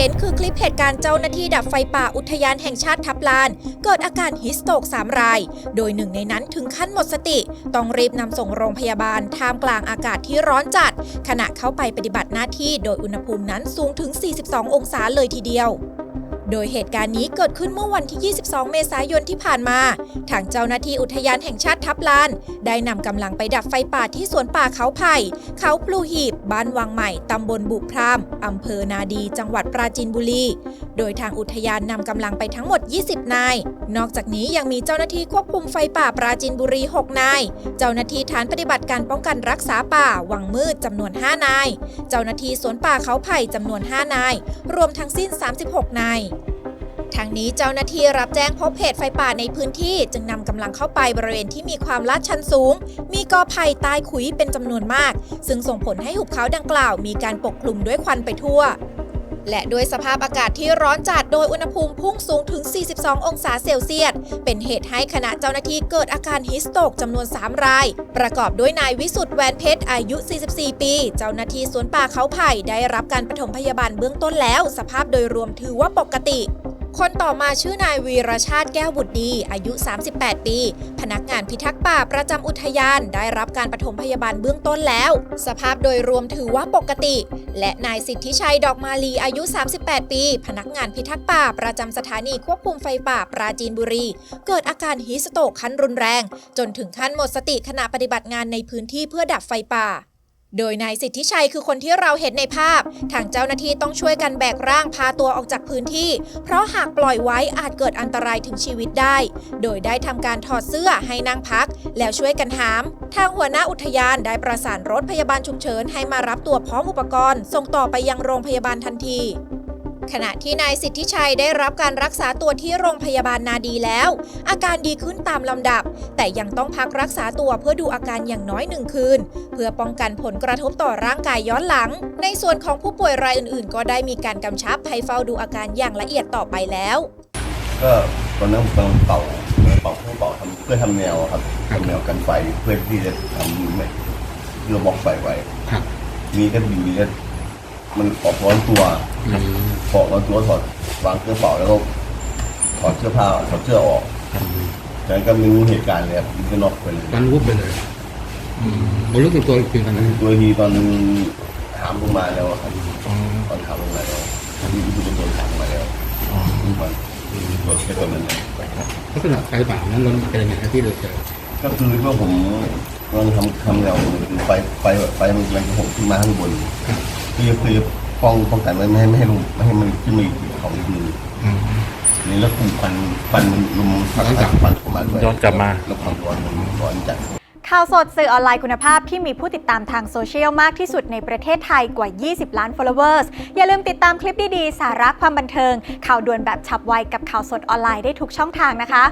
ห็นคือคลิปเหตุการณ์เจ้าหน้าที่ดับไฟป่าอุทยานแห่งชาติทับลาน เกิดอาการฮิสโตกสามราย โดยหนึ่งในนั้นถึงขั้นหมดสติ ต้องรีบนำส่งโรงพยาบาลท่ามกลางอากาศที่ร้อนจัด ขณะเข้าไปปฏิบัติหน้าที่โดยอุณหภูมินั้นสูงถึง 42 องศาเลยทีเดียว โดยเหตุการณ์นี้เกิดขึ้นเมื่อวันที่ 22 เมษายนที่ผ่านมา ทางเจ้าหน้าที่อุทยานแห่งชาติทับลาน ได้นำกำลังไปดับไฟป่าที่สวนป่าเขาไผ่ เขาพลูหีบ บ้านวังใหม่ ตำบลบุพรามอำเภอนาดี จังหวัดปราจีนบุรี โดยทางอุทยานนำกำลังไปทั้งหมด 20 นาย นอกจากนี้ยังมีเจ้าหน้าที่ควบคุมไฟป่าปราจีนบุรี 6 นาย เจ้าหน้าที่ฐานปฏิบัติการป้องกันรักษาป่า วังมืดจำนวน 5 นาย เจ้าหน้าที่สวนป่าเขาไผ่จำนวน 5 นาย รวมทั้งสิ้น 36 นาย ทางนี้เจ้าหน้าที่รับแจ้งพบเหตุไฟป่าในพื้นที่ จึงนำกำลังเข้าไปบริเวณที่มีความลาดชันสูง มีกอไผ่ตายขุยเป็นจำนวนมาก ซึ่งส่งผลให้หุบเขาดังกล่าว มีการปกคลุมด้วยควันไปทั่ว และด้วยสภาพอากาศที่ร้อนจัดโดยอุณหภูมิพุ่งสูงถึง 42 องศาเซลเซียส เป็นเหตุให้คณะเจ้าหน้าที่เกิดอาการฮิสโตกจำนวน 3 ราย ประกอบด้วยนายวิสุทธ์แวนเพชรอายุ 44 ปี เจ้าหน้าที่สวนป่าเขาไผ่ได้รับการปฐมพยาบาลเบื้องต้นแล้ว สภาพโดยรวมถือว่าปกติ คนต่อมาชื่อนายวีรชาติแก้วบุตรดี อายุ 38 ปี พนักงานพิทักษ์ป่าประจำอุทยานได้รับการปฐมพยาบาลเบื้องต้นแล้ว สภาพโดยรวมถือว่าปกติ และนายสิทธิชัยดอกมาลีอายุ 38 ปี พนักงานพิทักษ์ป่าประจำสถานีควบคุมไฟป่าปราจีนบุรี เกิดอาการฮิสโตกขั้นรุนแรง จนถึงขั้นหมดสติขณะปฏิบัติงานในพื้นที่เพื่อดับไฟป่า โดยนายสิทธิชัยคือคนที่เราเห็นในภาพ ทางเจ้าหน้าที่ต้องช่วยกันแบกร่างพาตัวออกจากพื้นที่ เพราะหากปล่อยไว้อาจเกิดอันตรายถึงชีวิตได้ โดยได้ทำการถอดเสื้อให้นั่งพัก แล้วช่วยกันหาม ทางหัวหน้าอุทยานได้ประสานรถพยาบาลฉุกเฉินให้มารับตัวพร้อมอุปกรณ์ ส่งต่อไปยังโรงพยาบาลทันที ขณะที่นายสิทธิชัยได้รับการรักษาตัวที่โรงพยาบาลนาดีแล้ว อาการดีขึ้นตามลำดับ แต่ยังต้องพักรักษาตัวเพื่อดูอาการอย่างน้อยหนึ่งคืน เพื่อป้องกันผลกระทบต่อร่างกายย้อนหลัง ในส่วนของผู้ป่วยรายอื่นๆ ก็ได้มีการกำชับให้เฝ้าดูอาการอย่างละเอียดต่อไปแล้วก็ตอนนั้นผมกำลังเป่าเป่าเครื่อเป่าทำเพื่อทำแนวครับทำแนวกันไฟเพื่อที่จะทำไม่เพื่อบล็อกไฟไว้ครับมีก็อยู่ดีก็มันออกร้อนตัว อืมออกร้อนตัวถอดวางเครื่องเป่าแล้วก็ถอดเสื้อผ้าถอดเสื้อออกครับจากนั้นก็ไม่รู้เหตุการณ์เลยครับมันก็น็อกไปเลยมันวุบไปเลยอืมผมรู้สึกตัวอีกทีตอนนั้นตัวทีตอนถามลงมาแล้วอะครับอ๋อตอนถามลงมาแล้วที่ที่เป็นตัวถามลงมาแล้วอ๋อมันตัวแค่ตัวนั้นเองลักษณะไฟป่านั้นเราเป็นยังไงครับที่เราเจอก็คือเพื่อผมกำลังทำทำแนวไฟไฟไฟมันกำลังจะหกขึ้นมาข้างบนครับคือคือ ป้องป้องกันไว้ไม่ให้ไม่ให้ลงไม่ให้มันขึ้นมาอีกเขาอีกมืออืมนี่แล้วกลุ่มควันควันมันลมพัดย้อนกลับควันเข้ามาด้วยย้อนกลับมา แล้วความร้อนมันร้อนจัด ข่าวสดสื่อออนไลน์คุณภาพที่มีผู้ติดตามทางโซเชียลมากที่สุดในประเทศไทยกว่า 20 ล้าน followers อย่าลืมติดตามคลิปดี ๆ สาระความบันเทิง ข่าวด่วนแบบฉับไวกับข่าวสดออนไลน์ได้ทุกช่องทางนะคะ